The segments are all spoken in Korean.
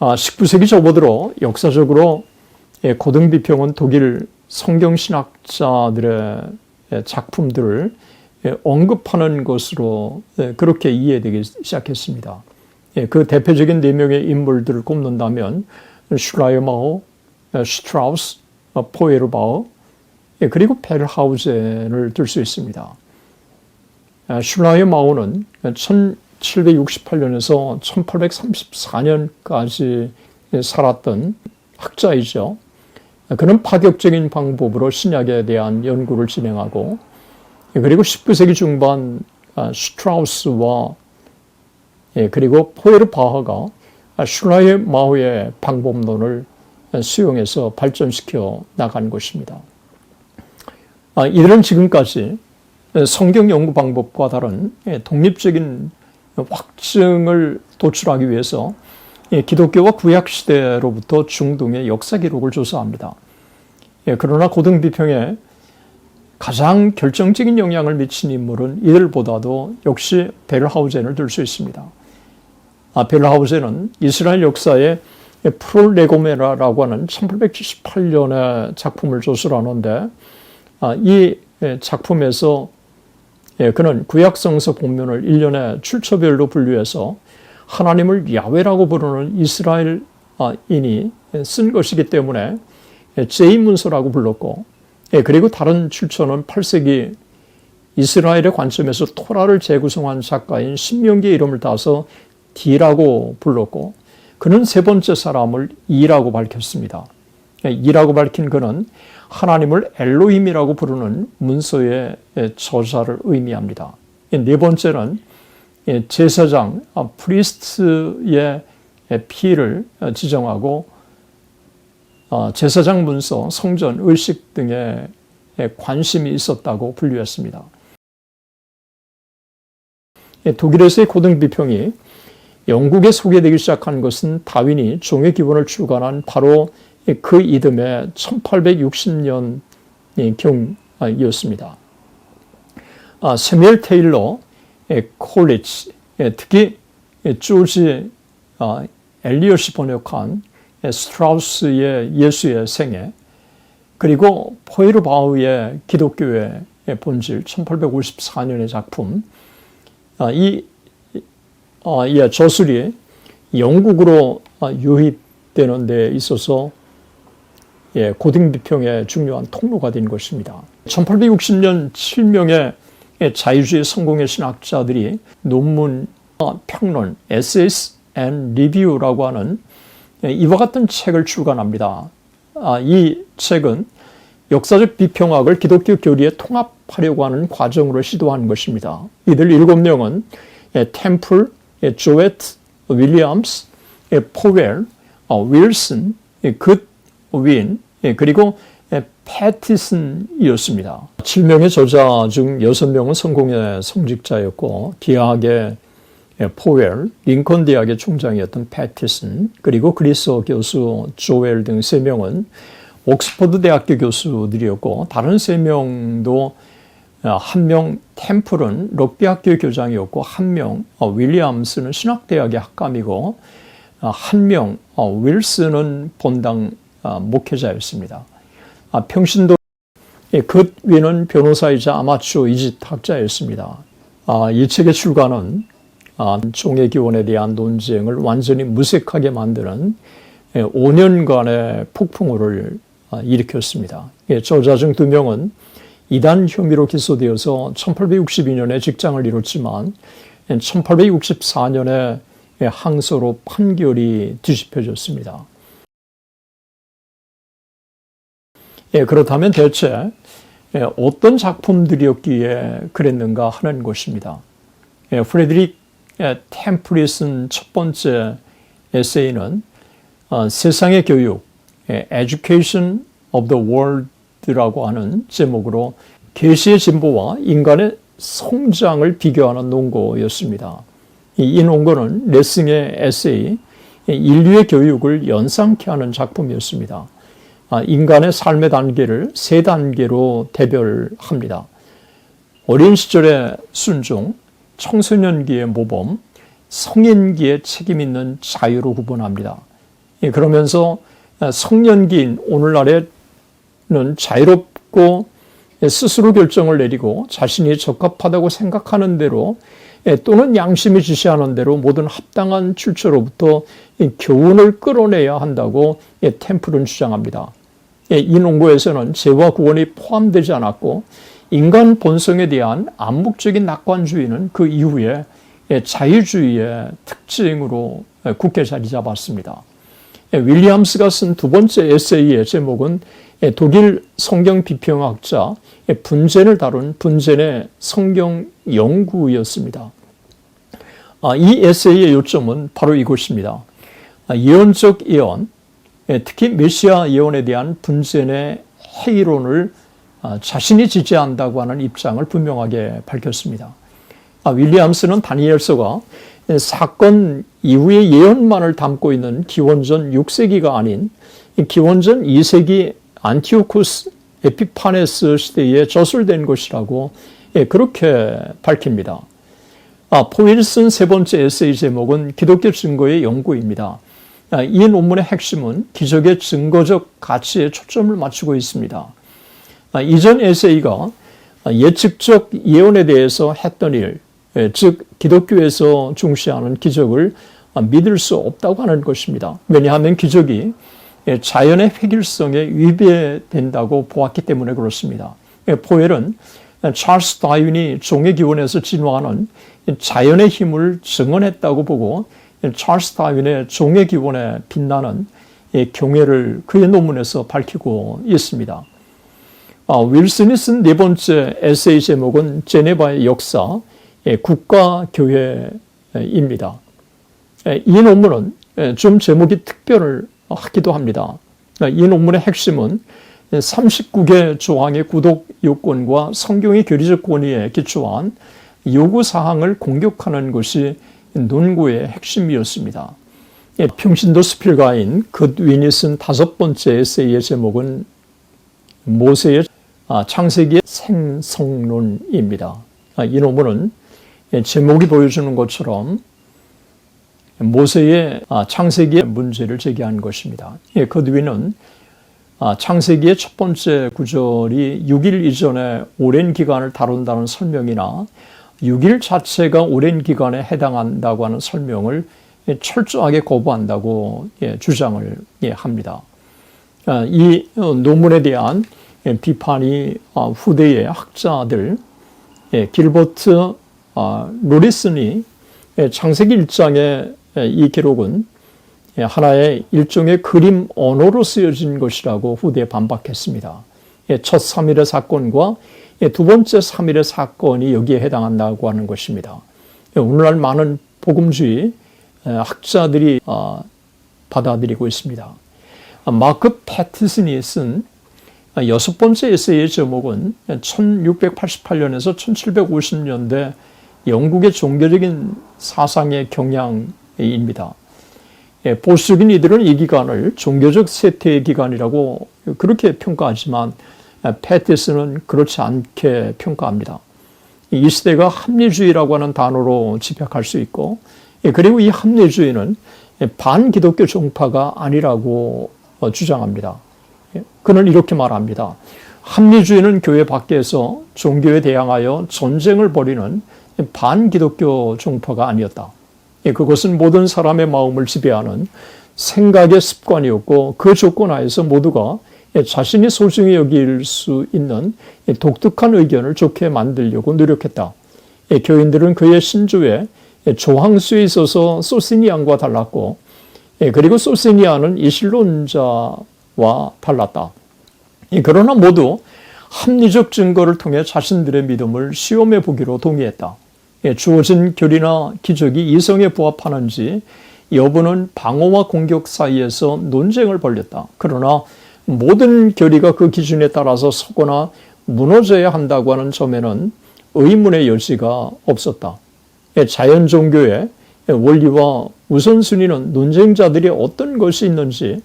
아, 19세기 접어들어 역사적으로 예, 고등비평은 독일 성경신학자들의 예, 작품들을 예, 언급하는 것으로 예, 그렇게 이해되기 시작했습니다. 예, 그 대표적인 네 명의 인물들을 꼽는다면 슈라이마우, 슈트라우스, 어, 포에르바우, 예, 그리고 벨하우젠을 들 수 있습니다. 아, 슈라이마우는 1768년에서 1834년까지 살았던 학자이죠. 그는 파격적인 방법으로 신약에 대한 연구를 진행하고 그리고 19세기 중반 슈트라우스와 예, 그리고 포에르 바하가 슈라의 마우의 방법론을 수용해서 발전시켜 나간 것입니다. 아, 이들은 지금까지 성경 연구 방법과 다른 예, 독립적인 확증을 도출하기 위해서 예, 기독교와 구약 시대로부터 중동의 역사 기록을 조사합니다. 예, 그러나 고등 비평에 가장 결정적인 영향을 미친 인물은 이들보다도 역시 벨하우젠을 들 수 있습니다. 아, 벨하우젠은 이스라엘 역사의 프롤레고메라라고 하는 1878년의 작품을 조술하는데 아, 이 작품에서 예, 그는 구약성서 본문을 일련의 출처별로 분류해서 하나님을 야외라고 부르는 이스라엘인이 쓴 것이기 때문에 제이문서라고 불렀고 예, 그리고 다른 출처는 8세기 이스라엘의 관점에서 토라를 재구성한 작가인 신명기의 이름을 따서 D라고 불렀고 그는 세 번째 사람을 E라고 밝혔습니다. 예, E라고 밝힌 그는 하나님을 엘로힘이라고 부르는 문서의 저자를 의미합니다. 네 번째는 제사장 프리스트의 피를 지정하고 어, 제사장 문서, 성전, 의식 등에 관심이 있었다고 분류했습니다. 독일에서의 고등 비평이 영국에 소개되기 시작한 것은 다윈이 종의 기본을 주관한 바로 그 이듬해 1860년 경이었습니다. 아, 세미엘 테일러 콜리치, 특히 조지 아, 엘리엇이 번역한 스트라우스의 예수의 생애, 그리고 포에르 바우의 기독교의 본질 1854년의 작품, 아, 이 예, 저술이 영국으로 유입되는 데 있어서 예, 고등 비평의 중요한 통로가 된 것입니다. 1860년 7명의 자유주의 성공의 신학자들이 논문, 어, 평론, Essays and Review라고 하는 이와 같은 책을 출간합니다. 아, 이 책은 역사적 비평학을 기독교 교리에 통합하려고 하는 과정으로 시도한 것입니다. 이들 일곱 명은 템플, 조에트, 윌리엄스, 포웰, 윌슨, 굿, 윈, 그리고 패티슨이었습니다. 7명의 저자 중 6명은 성공의 성직자였고 기하학의 포웰, 링컨 대학의 총장이었던 패티슨, 그리고 그리스어 교수 조엘 등 3명은 옥스퍼드 대학교 교수들이었고 다른 3명도 한 명 템플은 럭비 학교 교장이었고 한명 어, 윌리엄스는 신학대학의 학감이고 어, 한명 어, 윌슨은 본당 목회자였습니다. 아, 평신도 그 위는 변호사이자 아마추어 이짓학자였습니다. 아, 이 책의 출간은 아, 종의 기원에 대한 논쟁을 완전히 무색하게 만드는 5년간의 폭풍우를 일으켰습니다. 저자 중 두 명은 이단 혐의로 기소되어서 1862년에 직장을 잃었지만 1864년에 항소로 판결이 뒤집혀졌습니다. 예, 그렇다면 대체 예, 어떤 작품들이었기에 그랬는가 하는 것입니다. 예, 프레드릭 예, 템프리 쓴첫 번째 에세이는 어, 세상의 교육, 예, Education of the World라고 하는 제목으로 계시의 진보와 인간의 성장을 비교하는 논거였습니다. 이 논거는 레싱의 에세이, 예, 인류의 교육을 연상케 하는 작품이었습니다. 아, 인간의 삶의 단계를 세 단계로 대별합니다. 어린 시절의 순종, 청소년기의 모범, 성인기의 책임 있는 자유로 구분합니다. 예, 그러면서 성년기인 오늘날에는 자유롭고 스스로 결정을 내리고 자신이 적합하다고 생각하는 대로 예, 또는 양심이 지시하는 대로 모든 합당한 출처로부터 교훈을 끌어내야 한다고 예, 템플은 주장합니다. 예, 이 논구에서는 죄와 구원이 포함되지 않았고 인간 본성에 대한 암묵적인 낙관주의는 그 이후에 자유주의의 특징으로 굳게 자리 잡았습니다. 윌리엄스가 쓴 두 번째 에세이의 제목은 독일 성경 비평학자 분젠을 다룬 분젠의 성경 연구였습니다. 아, 이 에세이의 요점은 바로 이것입니다. 아, 예언적 예언, 특히 메시아 예언에 대한 분젠의 회의론을 아, 자신이 지지한다고 하는 입장을 분명하게 밝혔습니다. 윌리엄스는 다니엘서가 사건 이후의 예언만을 담고 있는 기원전 6세기가 아닌 기원전 2세기 안티오쿠스 에피파네스 시대에 저술된 것이라고 예, 그렇게 밝힙니다. 아, 포일슨 세 번째 에세이 제목은 기독교 증거의 연구입니다. 아, 이 논문의 핵심은 기적의 증거적 가치에 초점을 맞추고 있습니다. 아, 이전 에세이가 예측적 예언에 대해서 했던 일, 예, 즉 기독교에서 중시하는 기적을 믿을 수 없다고 하는 것입니다. 왜냐하면 기적이 예, 자연의 획일성에 위배된다고 보았기 때문에 그렇습니다. 예, 포엘은 찰스 다윈이 종의 기원에서 진화하는 자연의 힘을 증언했다고 보고 찰스 다윈의 종의 기원에 빛나는 경애를 그의 논문에서 밝히고 있습니다. 아, 윌슨이 쓴 네 번째 에세이 제목은 제네바의 역사, 국가교회입니다. 이 논문은 좀 제목이 특별을 하기도 합니다. 이 논문의 핵심은 39개 조항의 구독 요건과 성경의 교리적 권위에 기초한 요구 사항을 공격하는 것이 논구의 핵심이었습니다. 평신도 스필가인 굿윈이 쓴 다섯 번째 에세이의 제목은 모세의 아, 창세기의 생성론입니다. 아, 이 논문은 제목이 보여주는 것처럼 모세의 아, 창세기의 문제를 제기한 것입니다. 그 뒤는 아, 창세기의 첫 번째 구절이 6일 이전에 오랜 기간을 다룬다는 설명이나 6일 자체가 오랜 기간에 해당한다고 하는 설명을 철저하게 거부한다고 예, 주장을 예, 합니다. 아, 이 논문에 대한 비판이 후대의 학자들 길버트 로리슨이 창세기 1장에 예, 이 기록은 예, 하나의 일종의 그림 언어로 쓰여진 것이라고 후대에 반박했습니다. 예, 첫 3일의 사건과 두 번째 3일의 사건이 여기에 해당한다고 하는 것입니다. 오늘날 많은 복음주의 학자들이 아, 받아들이고 있습니다. 마크 패티슨이 쓴 여섯 번째 에세이의 제목은 1688년에서 1750년대 영국의 종교적인 사상의 경향 입니다. 예, 보수적인 이들은 이 기간을 종교적 쇠퇴의 기간이라고 그렇게 평가하지만 아, 패티스는 그렇지 않게 평가합니다. 이 시대가 합리주의라고 하는 단어로 집약할 수 있고 예, 그리고 이 합리주의는 반기독교 종파가 아니라고 어, 주장합니다. 예, 그는 이렇게 말합니다. 합리주의는 교회 밖에서 종교에 대항하여 전쟁을 벌이는 반기독교 종파가 아니었다. 예, 그것은 모든 사람의 마음을 지배하는 생각의 습관이었고 그 조건 하에서 모두가 예, 자신이 소중히 여길 수 있는 예, 독특한 의견을 좋게 만들려고 노력했다. 교인들은 그의 신조에 조항수에 있어서 소시니안과 달랐고 그리고 소시니안은 이실론자와 달랐다. 그러나 모두 합리적 증거를 통해 자신들의 믿음을 시험해 보기로 동의했다. 예, 주어진 교리나 기적이 이성에 부합하는지 여부는 방어와 공격 사이에서 논쟁을 벌였다. 그러나 모든 교리가 그 기준에 따라서 서거나 무너져야 한다고 하는 점에는 의문의 여지가 없었다. 예, 자연 종교의 원리와 우선순위는 논쟁자들이 어떤 것이 있는지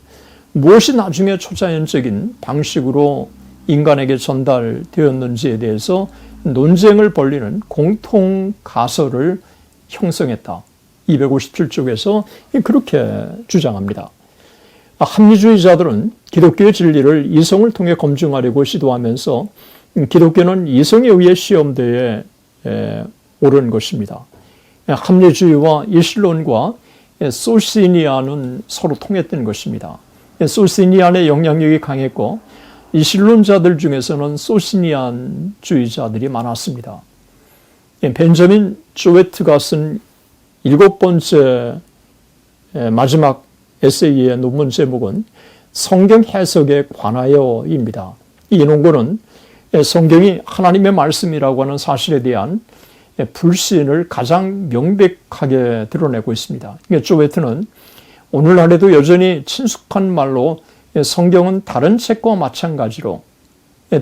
무엇이 나중에 초자연적인 방식으로 인간에게 전달되었는지에 대해서 논쟁을 벌리는 공통 가설을 형성했다. 257쪽에서 그렇게 주장합니다. 합리주의자들은 기독교의 진리를 이성을 통해 검증하려고 시도하면서 기독교는 이성에 의해 시험대에 오른 것입니다. 합리주의와 이슬론과 소시니아는 서로 통했던 것입니다. 소시니안의 영향력이 강했고 이슬론자들 중에서는 소시니안주의자들이 많았습니다. 벤저민 조웨트가 쓴 일곱 번째 마지막 에세이의 논문 제목은 성경 해석에 관하여입니다. 이 논문은 성경이 하나님의 말씀이라고 하는 사실에 대한 불신을 가장 명백하게 드러내고 있습니다. 조웨트는 오늘날에도 여전히 친숙한 말로 성경은 다른 책과 마찬가지로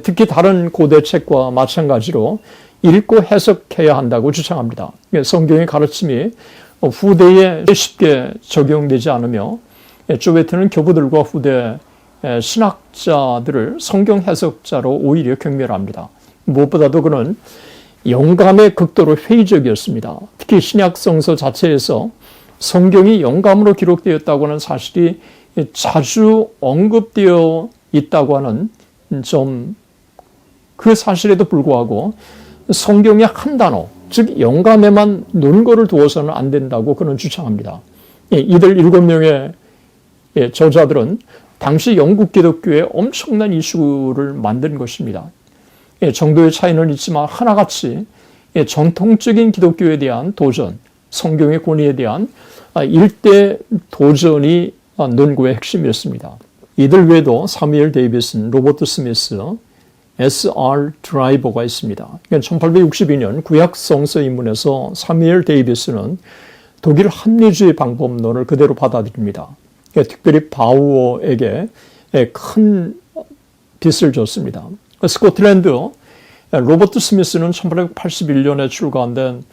특히 다른 고대 책과 마찬가지로 읽고 해석해야 한다고 주장합니다. 성경의 가르침이 후대에 쉽게 적용되지 않으며 조베트는 교부들과 후대 신학자들을 성경 해석자로 오히려 경멸합니다. 무엇보다도 그는 영감의 극도로 회의적이었습니다. 특히 신약 성서 자체에서 성경이 영감으로 기록되었다고 하는 사실이 자주 언급되어 있다고 하는 좀 그 사실에도 불구하고 성경의 한 단어, 즉 영감에만 논거를 두어서는 안 된다고 그는 주장합니다. 예, 이들 일곱 명의 예, 저자들은 당시 영국 기독교에 엄청난 이슈를 만든 것입니다. 예, 정도의 차이는 있지만 하나같이 전통적인 기독교에 대한 도전, 성경의 권위에 대한 아, 일대 도전이 논구의 핵심이었습니다. 이들 외에도 사무엘 데이비슨, 로버트 스미스, S.R. 드라이버가 있습니다. 1862년 구약 성서 인문에서 사무엘 데이비스는 독일 합리주의 방법론을 그대로 받아들입니다. 특별히 바우어에게 큰 빚을 줬습니다. 스코틀랜드 로버트 스미스는 1881년에 출간된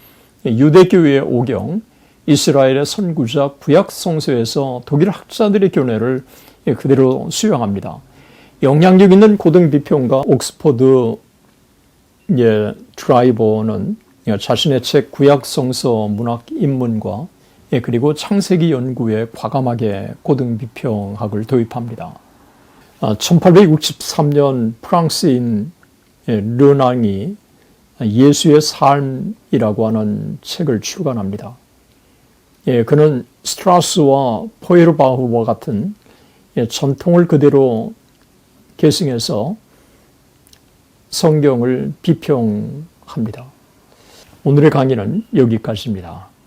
유대교의 오경, 이스라엘의 선구자 구약 성서에서 독일 학자들의 견해를 그대로 수용합니다. 영향력 있는 고등 비평가 옥스퍼드 예, 드라이버는 자신의 책 구약 성서 문학 입문과 예, 그리고 창세기 연구에 과감하게 고등 비평학을 도입합니다. 1863년 아, 프랑스인 예, 르낭이 예수의 삶이라고 하는 책을 출간합니다. 예, 그는 스트라스와 포에르바흐와 같은 전통을 그대로 계승해서 성경을 비평합니다. 오늘의 강의는 여기까지입니다.